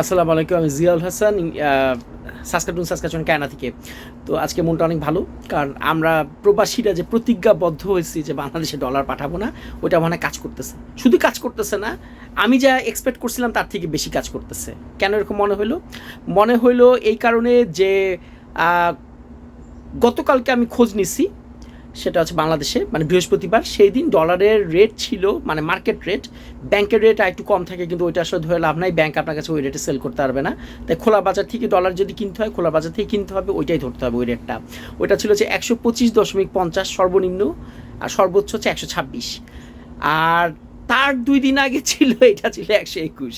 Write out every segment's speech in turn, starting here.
আসসালামু আলাইকুম, আমি জিয়াউল হাসান সাসকাটুন সাসকাচুন কায়না থেকে। তো আজকে মনটা অনেক ভালো, কারণ আমরা প্রবাসীরা যে প্রতিজ্ঞাবদ্ধ হয়েছি যে বাংলাদেশে ডলার পাঠাবো না ওটা মানে কাজ করতেছে। শুধু কাজ করতেছে না, আমি যা এক্সপেক্ট করছিলাম তার থেকে বেশি কাজ করতেছে। কেন এরকম মনে হলো? মনে হইল এই কারণে যে গতকালকে আমি খোঁজ নিছি সেটা হচ্ছে বাংলাদেশে মানে বৃহস্পতিবার। সেই দিন ডলারের রেট ছিল মানে মার্কেট রেট ব্যাংকের রেট একটু কম থাকে, কিন্তু ওইটা আসলে ধরে লাভ নাই। ব্যাংক আপনার কাছে ওই রেটে সেল করতে পারবে না। তাই খোলা বাজার থেকে ডলার যদি কিনতে হয়, খোলা বাজার থেকে কিনতে হবে, ওইটাই ধরতে হবে ওই রেটটা ওইটা ছিল যে একশো পঁচিশ দশমিক পঞ্চাশ, সর্বনিম্ন, আর সর্বোচ্চ হচ্ছে একশো ছাব্বিশ। আর তার দুই দিন আগে ছিল, এটা ছিল একশো একুশ।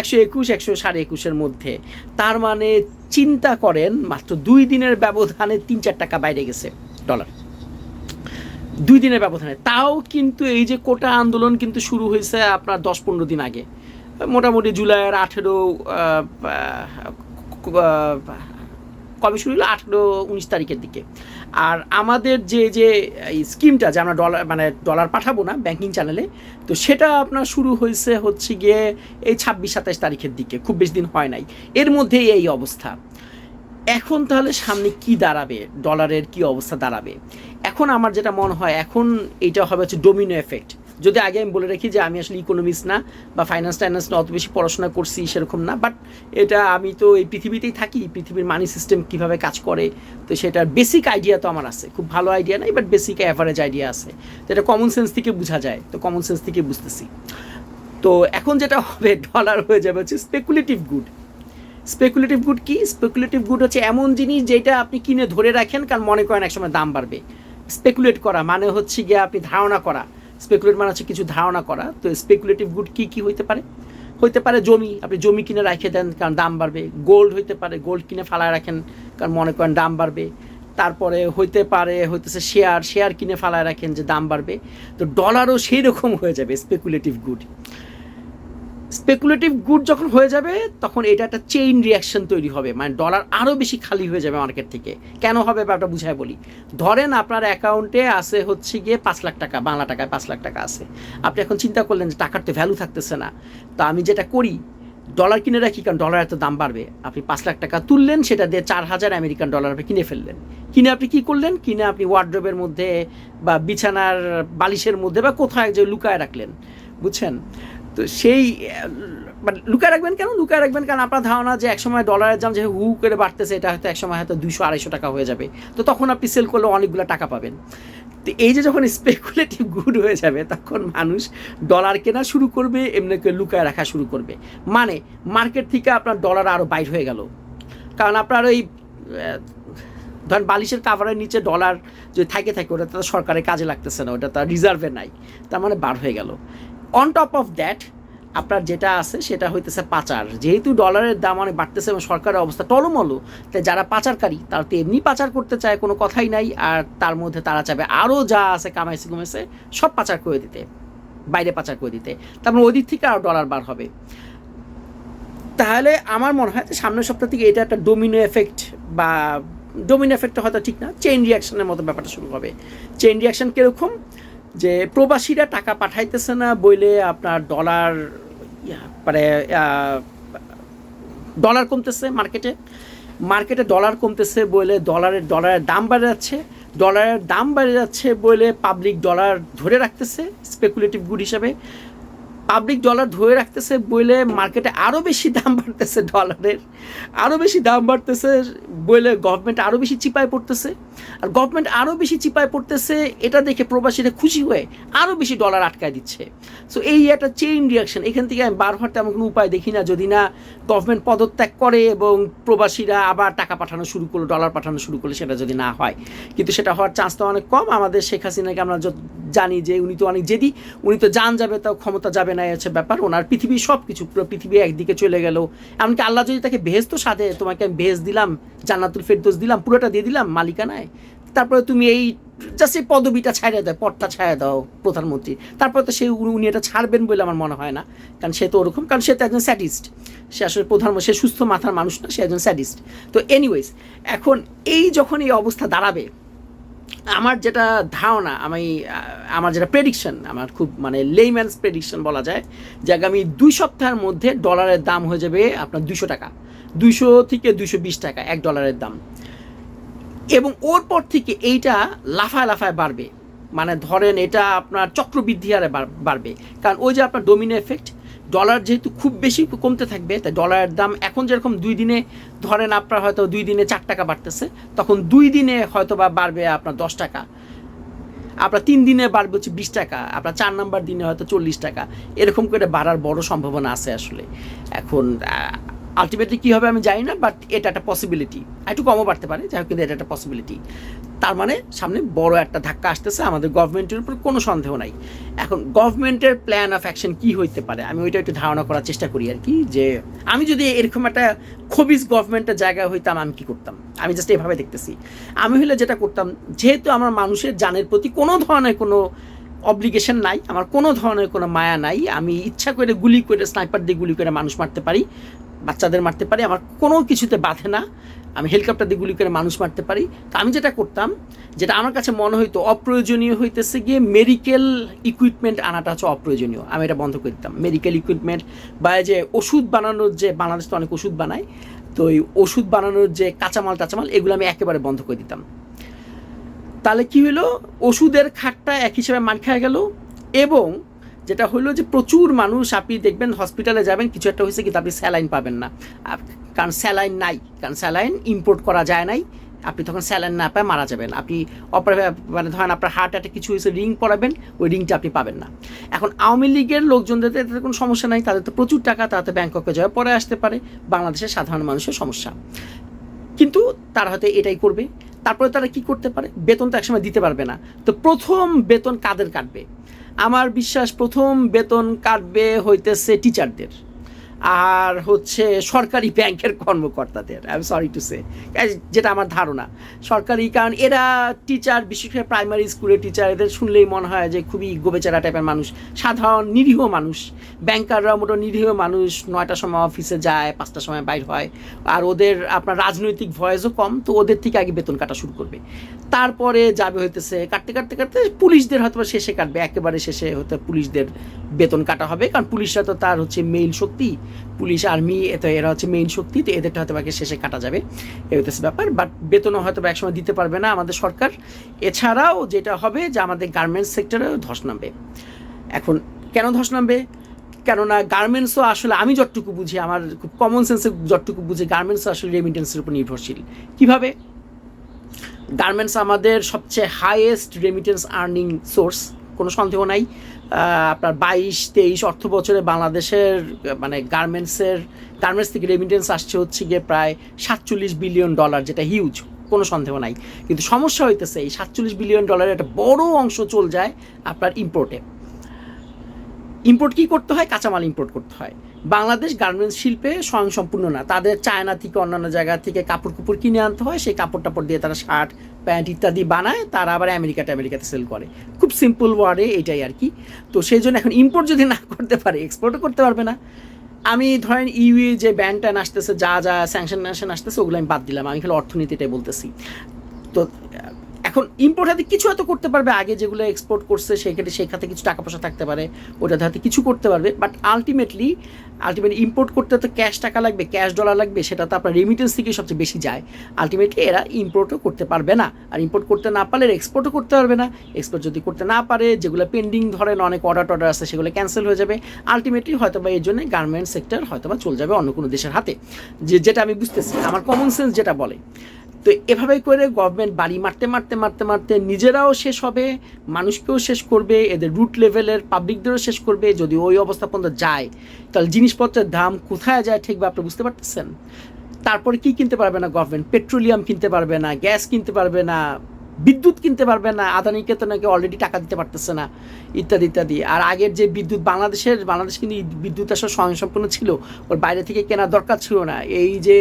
একশো একুশ, একশো সাড়ে একুশের মধ্যে। তার মানে চিন্তা করেন, মাত্র দুই দিনের ব্যবধানে তিন চার টাকা বাইরে গেছে ডলার দুই দিনের ব্যবধানে। তাও কিন্তু এই যে কোটা আন্দোলন কিন্তু শুরু হয়েছে আপনার দশ পনেরো দিন আগে। মোটামুটি জুলাইয়ের আঠেরো কবে শুরু হলো? আঠেরো, উনিশ তারিখের দিকে। আর আমাদের যে যে স্কিমটা যে আমরা ডলার মানে ডলার পাঠাবো না, ব্যাংকিং চ্যানেলে, তো সেটা আপনার শুরু হয়েছে হচ্ছে গিয়ে এই ছাব্বিশ, সাতাশ তারিখের দিকে। খুব বেশি দিন হয় নাই। এর মধ্যেই এই অবস্থা। এখন তাহলে সামনে কি দাঁড়াবে? ডলারের কি অবস্থা দাঁড়াবে? এখন আমার যেটা মনে হয়, এখন এটা হবে হচ্ছে ডোমিনো এফেক্ট যদি আগে আমি বলে রাখি যে আমি আসলে ইকোনমিক্স না বা ফাইন্যান্স টাইন্যান্স না অত বেশি পড়াশোনা করছি সেরকম না বাট এটা আমি তো এই পৃথিবীতেই থাকি, পৃথিবীর মানি সিস্টেম কীভাবে কাজ করে, তো সেটার বেসিক আইডিয়া তো আমার আছে। খুব ভালো আইডিয়া নাই বাট বেসিক অ্যাভারেজ আইডিয়া আছে। তো এটা কমন সেন্স থেকে বোঝা যায়, তো কমন সেন্স থেকে বুঝতেছি। তো এখন যেটা হবে ডলার হয়ে যাবে হচ্ছে স্পেকুলেটিভ গুড স্পেকুলেটিভ গুড কি? স্পেকুলেটিভ গুড হচ্ছে এমন জিনিস যেটা আপনি কিনে ধরে রাখেন, কারণ মনে করেন একসময় দাম বাড়বে। স্পেকুলেট করা মানে হচ্ছে গিয়ে আপনি ধারণা করা। স্পেকুলেট মানে হচ্ছে কিছু ধারণা করা। তো স্পেকুলেটিভ গুড কি কি হইতে পারে? হইতে পারে জমি। আপনি জমি কিনে রেখে দেন, কারণ দাম বাড়বে। গোল্ড হইতে পারে গোল্ড কিনে ফালায় রাখেন, কারণ মনে করেন দাম বাড়বে। তারপরে হইতে পারে, হইতেছে শেয়ার শেয়ার কিনে ফালায় রাখেন যে দাম বাড়বে। তো ডলারও সেই রকম হয়ে যাবে স্পেকুলেটিভ গুড স্পেকুলেটিভ গুড যখন হয়ে যাবে, তখন এটা একটা চেইন রিয়াকশন তৈরি হবে। মানে ডলার আরও বেশি খালি হয়ে যাবে মার্কেট থেকে। কেন হবে ব্যাপারটা বুঝায় বলি। ধরেন আপনার অ্যাকাউন্টে আছে হচ্ছে গিয়ে পাঁচ লাখ টাকা, বাংলা টাকায় পাঁচ লাখ টাকা আছে। আপনি এখন চিন্তা করলেন যে টাকার তো ভ্যালু থাকতেছে না। তা আমি যেটা করি ডলার কিনে রাখি কারণ ডলার এত দাম বাড়বে। আপনি পাঁচ লাখ টাকা তুললেন, সেটা দিয়ে চার হাজার আমেরিকান ডলার আপনি কিনে ফেললেন। কিনে আপনি কী করলেন? কিনে আপনি ওয়ার্ড্রোবের মধ্যে বা বিছানার বালিশের মধ্যে বা কোথায় জায়গায় লুকায় রাখলেন। বুঝছেন? তো সেই মানে লুকায় রাখবেন কেন? লুকায় রাখবেন কারণ আপনার ধারণা যে একসময় ডলারের দাম যে হু করে বাড়তেছে, এটা হয়তো একসময় হয়তো দুশো আড়াইশো টাকা হয়ে যাবে। তো তখন আপনি সেল করলে অনেকগুলো টাকা পাবেন। তো এই যে যখন স্পেকুলেটিভ গুড হয়ে যাবে, তখন মানুষ ডলার কেনা শুরু করবে, এমনি করে লুকায় রাখা শুরু করবে। মানে মার্কেট থেকে আপনার ডলার আরও বাইর হয়ে গেল। কারণ আপনার ওই ধরেন বালিশের কাভারের নিচে ডলার যদি থাকে থাকে, ওটা তো সরকারের কাজে লাগতেছে না, ওটা তার রিজার্ভে নাই। তার মানে বার হয়ে গেল। অন টপ অফ দ্যাট আপনার যেটা আছে সেটা হইতেছে পাচার। যেহেতু ডলারের দাম অনেক বাড়তেছে এবং সরকারের অবস্থা টলমলো তাই যারা পাচারকারী, তারা তো এমনি পাচার করতে চায়, কোনো কথাই নাই, আর তার মধ্যে তারা চাবে আরও যা আছে কামাইছে কুমেছে সব পাচার করে দিতে, বাইরে পাচার করে দিতে। তারপর ওই দিক থেকে আরও ডলার বার হবে। তাহলে আমার মনে হয় যে সামনের সপ্তাহ থেকে এটা একটা ডোমিনো এফেক্ট বা ডোমিনো এফেক্টটা হয়তো ঠিক না চেইন রিয়াকশনের মতো ব্যাপারটা শুরু হবে। চেইন রিয়াকশন কীরকম? যে প্রবাসীরা টাকা পাঠাইতেছে না বইলে আপনার ডলার মানে ডলার কমতেছে মার্কেটে মার্কেটে ডলার কমতেছে বলে ডলারের ডলারের দাম বেড়ে যাচ্ছে। ডলারের দাম বেড়ে যাচ্ছে বলে পাবলিক ডলার ধরে রাখতেছে স্পেকুলেটিভ গুড হিসাবে। পাবলিক ডলার ধরে রাখতেছে বলে মার্কেটে আরও বেশি দাম বাড়তেছে ডলারের আরও বেশি দাম বাড়তেছে বলে গভর্নমেন্ট আরও বেশি চিপায় পড়তেছে। আর গভর্নমেন্ট আরও বেশি চিপায় পড়তেছে, এটা দেখে প্রবাসীরা খুশি হয়ে আরও বেশি ডলার আটকায় দিচ্ছে। সো এই একটা চেইন রিয়াকশন এখান থেকে আমি বার হওয়ার তেমন কোনো উপায় দেখি না। যদি না গভর্নমেন্ট পদত্যাগ করে এবং প্রবাসীরা আবার টাকা পাঠানো শুরু করল ডলার পাঠানো শুরু করল, সেটা যদি না হয়। কিন্তু সেটা হওয়ার চান্স তো অনেক কম। আমাদের শেখ হাসিনাকে আমরা যত জানি যে উনি তো অনেক জেদি, উনি তো জান যাবে, তাও ক্ষমতা যাবে না হচ্ছে ব্যাপার। ওনার পৃথিবীর সব কিছু পুরো পৃথিবী একদিকে চলে গেল। এমনকি আল্লাহ যদি তাকে বেহেস্ত সাথে তোমাকে আমি ভেজ দিলাম, জান্নাতুল ফেরদোস দিলাম, পুরোটা দিয়ে দিলাম মালিকানায়, তারপরে তুমি এই জাস্ট এই পদবিটা ছাড়িয়ে দাও পদটা ছাড়িয়ে দাও প্রধানমন্ত্রী। তারপরে তো সে উনি উনি এটা ছাড়বেন বলে আমার মনে হয় না, কারণ সে তো ওরকম, কারণ সে তো একজন স্যাটিস্ট সে আসলে প্রধানমন্ত্রী সে সুস্থ মাথার মানুষ না, সে একজন স্যাটিস্ট তো এনিওয়েজ এখন এই যখন এই অবস্থা দাঁড়াবে আমার যেটা ধারণা, আমি আমার যেটা প্রেডিকশন আমার খুব মানে লেইম্যান্স প্রেডিকশন বলা যায় যে আগামী দুই সপ্তাহের মধ্যে ডলারের দাম হয়ে যাবে আপনার দুশো টাকা। দুশো থেকে দুশো বিশ টাকা, এক ডলারের দাম। এবং ওর পর থেকে এইটা লাফায় লাফায় বাড়বে। মানে ধরেন এটা আপনার চক্রবৃদ্ধি হারে বাড়- বাড়বে। কারণ ওই যে আপনার ডোমিনো এফেক্ট ডলার যেহেতু খুব বেশি কমতে থাকবে, তাই ডলারের দাম এখন যেরকম দুই দিনে, ধরেন আপনার হয়তো দুই দিনে চার টাকা বাড়তেছে, তখন দুই দিনে হয়তো বা বাড়বে আপনার দশ টাকা। আপনার তিন দিনে বাড়বে হচ্ছে বিশ টাকা, আপনার চার নাম্বার দিনে হয়তো চল্লিশ টাকা। এরকম করে বাড়ার বড় সম্ভাবনা আছে আসলে। এখন আলটিমেটলি কী হবে আমি জানি না বাট এটা একটা পসিবিলিটি একটু কমও বাড়তে পারে, যাই হোক, কিন্তু এটা একটা পসিবিলিটি তার মানে সামনে বড় একটা ধাক্কা আসতেছে, আমাদের গভর্নমেন্টের উপর কোনো সন্দেহ নাই। এখন গভর্নমেন্টের প্ল্যান অফ অ্যাকশন কী হইতে পারে? আমি ওইটা একটু ধারণা করার চেষ্টা করি আর কি, যে আমি যদি এরকম একটা খবিস গভর্নমেন্টের জায়গায় হইতাম, আমি কী করতাম? আমি জাস্ট এভাবে দেখতেছি। আমি হলে যেটা করতাম, যেহেতু আমার মানুষের জানের প্রতি কোনো ধরনের কোনো অব্লিগেশন নাই, আমার কোনো ধরনের কোনো মায়া নাই, আমি ইচ্ছা করে গুলি করে স্নাইপার দিয়ে গুলি করে মানুষ মারতে পারি, বাচ্চাদের মারতে পারি, আমার কোনো কিছুতে বাধে না। আমি হেলিকপ্টার দিয়ে গুলি করে মানুষ মারতে পারি। তো আমি যেটা করতাম, যেটা আমার কাছে মনে হইতো অপ্রয়োজনীয় হইতেছে গিয়ে মেডিকেল ইকুইপমেন্ট আনাটা হচ্ছে অপ্রয়োজনীয়। আমি এটা বন্ধ করে দিতাম। মেডিকেল ইকুইপমেন্ট বা যে ওষুধ বানানোর যে, বাংলাদেশ তো অনেক ওষুধ বানায়, তো এই ওষুধ বানানোর যে কাঁচামাল, টাচামাল, এগুলো আমি একেবারে বন্ধ করে দিতাম। তাহলে কি হলো ওষুধের খাটটা এক হিসেবে মার খায় গেল এবং যেটা হলো যে প্রচুর মানুষ আপনি দেখবেন হসপিটালে যাবেন, কিছু একটা হয়েছে কিন্তু আপনি স্যালাইন পাবেন না। কারণ স্যালাইন নাই, কারণ স্যালাইন ইম্পোর্ট করা যায় নাই। আপনি তখন স্যালাইন না পায় মারা যাবেন। আপনি অপারে মানে ধরেন আপনার হার্ট অ্যাটাক কিছু হয়েছে রিং পরাবেন, ওই রিংটা আপনি পাবেন না। এখন আওয়ামী লীগের লোকজনদের তো এতে কোনো সমস্যা নাই, তাদের তো প্রচুর টাকা তাতে ব্যাংককে জয় পরে আসতে পারে, বাংলাদেশের সাধারণ মানুষের সমস্যা। কিন্তু তারা হয়তো এটাই করবে। তারপরে তারা কি করতে পারে? বেতন তো একসময় দিতে পারবে না। তো প্রথম বেতন কাদের কাটবে? আমার বিশ্বাস প্রথম বেতন কাটবে হইতেছে টিচারদের আর হচ্ছে সরকারি ব্যাংকের কর্মকর্তাদের I am sorry to say যেটা আমার ধারণা। সরকারি, কারণ এরা টিচার বিশেষ করে প্রাইমারি স্কুলের টিচার এদের শুনলেই মনে হয় যে খুবই গোবেচারা টাইপের মানুষ। সাধারণ নিরীহ মানুষ। ব্যাংকাররা মোটো নিরীহ মানুষ নয়টার সময় অফিসে যায়, পাঁচটার সময় বাইর হয়। আর ওদের আপনার রাজনৈতিক ভয়েসও কম, তো ওদের থেকে আগে বেতন কাটা শুরু করবে। তারপরে যাবে হইতেছে, কাটতে কাটতে কাটতে পুলিশদের হয়তো শেষে কাটবে, একেবারে শেষে হয়তো পুলিশদের বেতন কাটা হবে, কারণ পুলিশরা তো তার হচ্ছে মেইন শক্তি, পুলিশ আর্মি এত এরা হচ্ছে মেইন শক্তি, তো এদেরটা হয়তো বা আগে শেষে কাটা যাবে এই হইতেছে ব্যাপার বাট বেতনও হয়তো বা একসময় দিতে পারবে না আমাদের সরকার। এছাড়াও যেটা হবে যে আমাদের গার্মেন্টস সেক্টরেও ধস নামবে। এখন কেন ধস নামবে? কেননা গার্মেন্টসও আসলে আমি যতটুকু বুঝি, আমার খুব কমন সেন্সে যতটুকু বুঝি গার্মেন্টসও আসলে রেমিটেন্সের উপর নির্ভরশীল। কীভাবে? গার্মেন্টস আমাদের সবচেয়ে হাইয়েস্ট রেমিটেন্স আর্নিং সোর্স কোনো সন্দেহ নাই। আপনার বাইশ, তেইশ অর্থ বছরে বাংলাদেশের মানে গার্মেন্টসের গার্মেন্টস থেকে রেমিটেন্স আসছে হচ্ছে গিয়ে প্রায় সাতচল্লিশ বিলিয়ন ডলার যেটা হিউজ কোনো সন্দেহ নাই। কিন্তু সমস্যা হইতেছে, এই সাতচল্লিশ বিলিয়ন ডলারের একটা বড় অংশ চল যায় আপনার ইম্পোর্টে ইম্পোর্ট কি করতে হয়? কাঁচামাল ইম্পোর্ট করতে হয়। বাংলাদেশ গার্মেন্টস শিল্পে স্বয়ংসম্পূর্ণ না। তাদের চায়না থেকে অন্যান্য জায়গা থেকে কাপড় কুপড় কিনে আনতে হয়, সেই কাপড় টাপড় দিয়ে তারা শার্ট প্যান্ট ইত্যাদি বানায়, তারা আবার আমেরিকাতে আমেরিকাতে সেল করে। খুব সিম্পল ওয়ার্ডে এটাই আর কি। তো সেই জন্য এখন ইম্পোর্ট যদি না করতে পারে এক্সপোর্টও করতে পারবে না। আমি ধরেন ইউএ যে ব্যান ট্যান আসতেছে, যা যা স্যাংশন ট্যাংশন আসতেছে, ওগুলো আমি বাদ দিলাম। আমি খালি অর্থনীতিটাই বলতেছি। তো এখন ইম্পোর্ট হাতে কিছু হয়তো করতে পারবে, আগে যেগুলো এক্সপোর্ট করছে সেখানে সেই খাতে কিছু টাকা পয়সা থাকতে পারে ওটাতে হাতে কিছু করতে পারবে বাট আলটিমেটলি আলটিমেটলি ইম্পোর্ট করতে তো ক্যাশ টাকা লাগবে ক্যাশ ডলার লাগবে, সেটা তো আপনার রেমিটেন্স থেকে সবচেয়ে বেশি যায়। আলটিমেটলি এরা ইম্পোর্টও করতে পারবে না, আর ইম্পোর্ট করতে না পারলে এক্সপোর্টও করতে পারবে না। এক্সপোর্ট যদি করতে না পারে, যেগুলো পেন্ডিং ধরেন অনেক অর্ডার টর্ডার আছে, সেগুলো ক্যান্সেল হয়ে যাবে আলটিমেটলি হয়তো বা এই জন্য গার্মেন্ট সেক্টর হয়তো বা চলে যাবে অন্য কোনো দেশের হাতে। যে, যেটা আমি বুঝতেছি, আমার কমন সেন্স যেটা বলে তো এভাবে করে গভর্নমেন্ট বাড়ি মারতে মারতে মারতে মারতে নিজেরাও শেষ হবে, মানুষকেও শেষ করবে, এদের রুট লেভেলের পাবলিকদেরও শেষ করবে, যদি ওই অবস্থা পর্যন্ত যায়। তাহলে জিনিসপত্রের দাম কোথায় যায় ঠিক বা আপনি বুঝতে পারতেছেন? তারপরে কি কিনতে পারবে না গভর্নমেন্ট পেট্রোলিয়াম কিনতে পারবে না গ্যাস কিনতে পারবে না বিদ্যুৎ কিনতে পারবে না, আদানিকে তো নাকি অলরেডি টাকা দিতে পারতেছে না, ইত্যাদি ইত্যাদি। আর আগের যে বিদ্যুৎ, বাংলাদেশের, বাংলাদেশ কিন্তু বিদ্যুৎ আসলে স্বয়ংসম্পূর্ণ ছিল, ওর বাইরে থেকে কেনার দরকার ছিল না। এই যে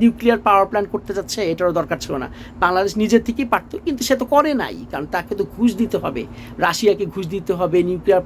নিউক্লিয়ার পাওয়ার প্ল্যান্ট করতে যাচ্ছে, এটারও দরকার ছিল না। বাংলাদেশ নিজের থেকেই পারতো, কিন্তু সে তো করে নাই, কারণ তাকে তো ঘুষ দিতে হবে। রাশিয়াকে ঘুষ দিতে হবে নিউক্লিয়ার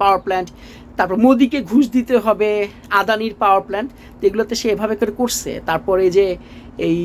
পাওয়ার প্ল্যান্ট তারপর মোদিকে ঘুষ দিতে হবে, আদানির পাওয়ার প্ল্যান্ট এগুলোতে সে এভাবে করে করছে। তারপরে যে এই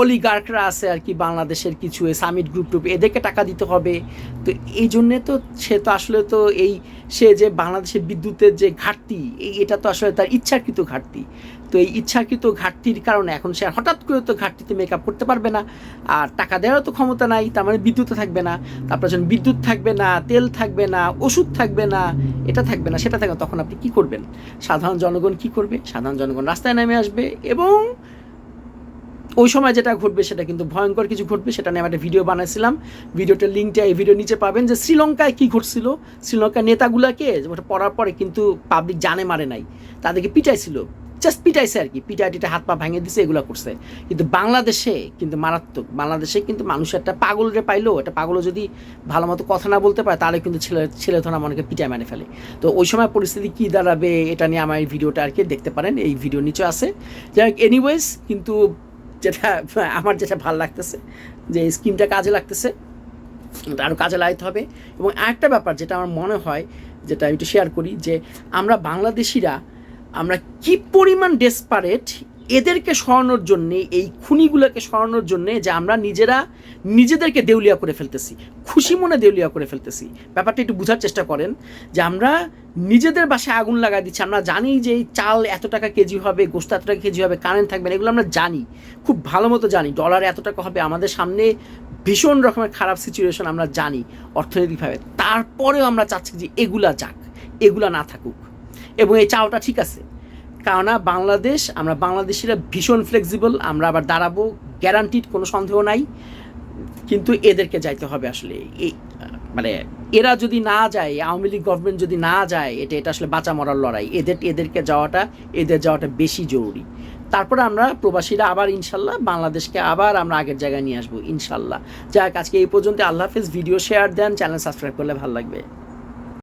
অলিগার্করা আছে আর কি বাংলাদেশের কিছু সামিট গ্রুপ টুপ, এদেরকে টাকা দিতে হবে। তো এই জন্যে তো সে তো আসলে তো এই, সে যে বাংলাদেশের বিদ্যুতের যে ঘাটতি, এই এটা তো আসলে তার ইচ্ছাকৃত ঘাটতি। তো এই ইচ্ছাকৃত ঘাটতির কারণে এখন সে হঠাৎ করে তো ঘাটতিতে মেকআপ করতে পারবে না। আর টাকা দেওয়ারও তো ক্ষমতা নাই, তার মানে বিদ্যুৎও থাকবে না। তারপর যখন বিদ্যুৎ থাকবে না, তেল থাকবে না, ওষুধ থাকবে না, এটা থাকবে না, সেটা থাকবে তখন আপনি কি করবেন? সাধারণ জনগণ কি করবে? সাধারণ জনগণ রাস্তায় নেমে আসবে এবং ওই সময় যেটা ঘটবে সেটা কিন্তু ভয়ঙ্কর কিছু ঘটবে, সেটা নিয়ে আমি একটা ভিডিও বানাইছিলাম। ভিডিওটার লিঙ্কটা এই ভিডিও নিচে পাবেন যে শ্রীলঙ্কায় কী ঘটছিল। শ্রীলঙ্কার নেতাগুলাকে ওটা পড়ার পরে কিন্তু পাবলিক জানে মারে নাই। তাদেরকে পিটাইছিল। জাস্ট পিটাইছে আর কি। পিটাই টিটা হাত পা ভাঙে দিছে, এগুলো করছে। কিন্তু বাংলাদেশে কিন্তু মারাত্মক। বাংলাদেশে কিন্তু মানুষ একটা পাগলরে পাইলো। একটা পাগলও যদি ভালো মতো কথা না বলতে পারে, তাহলে কিন্তু ছেলে ছেলে ধরা মনেকে পিটায় মানে ফেলে। তো ওই সময় পরিস্থিতি কী দাঁড়াবে, এটা নিয়ে আমার এই ভিডিওটা আর কি দেখতে পারেন। এই ভিডিও নিচে আছে। যাই হোক এনিওয়েজ কিন্তু যেটা, আমার যেটা ভালো লাগতেছে, যে স্কিমটা কাজে লাগতেছে আরও কাজে লাগাতে হবে। এবং আরেকটা ব্যাপার যেটা আমার মনে হয়, যেটা একটু শেয়ার করি, যে আমরা বাংলাদেশিরা, আমরা কি পরিমাণ ডেসপারেট এদেরকে সরানোর জন্যে, এই খুনিগুলোকে সরানোর জন্যে যে আমরা নিজেরা নিজেদেরকে দেউলিয়া করে ফেলতেছি, খুশি মনে দেউলিয়া করে ফেলতেছি। ব্যাপারটা একটু বোঝার চেষ্টা করেন যে আমরা নিজেদের বাসায় আগুন লাগাই দিচ্ছি। আমরা জানি যে এই চাল এত টাকা কেজি হবে, গোস্ত এত টাকা কেজি হবে কারেন্ট থাকবে না, এগুলো আমরা জানি। খুব ভালো মতো জানি ডলার এত টাকা হবে, আমাদের সামনে ভীষণ রকমের খারাপ সিচুয়েশন আমরা জানি অর্থনৈতিকভাবে। তারপরেও আমরা চাচ্ছি যে এগুলা যাক, এগুলা না থাকুক। এবং এই চাওটা ঠিক আছে কেননা বাংলাদেশ, আমরা বাংলাদেশিরা ভীষণ ফ্লেক্সিবল আমরা আবার দাঁড়াবো গ্যারান্টিড কোনো সন্দেহ নাই। কিন্তু এদেরকে যাইতে হবে আসলে। এই মানে এরা যদি না যায়, আওয়ামী লীগ গভর্নমেন্ট যদি না যায়, এটা এটা আসলে বাঁচা মরার লড়াই। এদের, এদেরকে যাওয়াটা, এদের যাওয়াটা বেশি জরুরি। তারপরে আমরা প্রবাসীরা আবার ইনশাল্লাহ বাংলাদেশকে আবার আমরা আগের জায়গায় নিয়ে আসব, ইনশাল্লাহ। যাক, আজকে এই পর্যন্ত আল্লাহ হাফেজ। ভিডিও শেয়ার দেন চ্যানেল সাবস্ক্রাইব করলে ভালো লাগবে।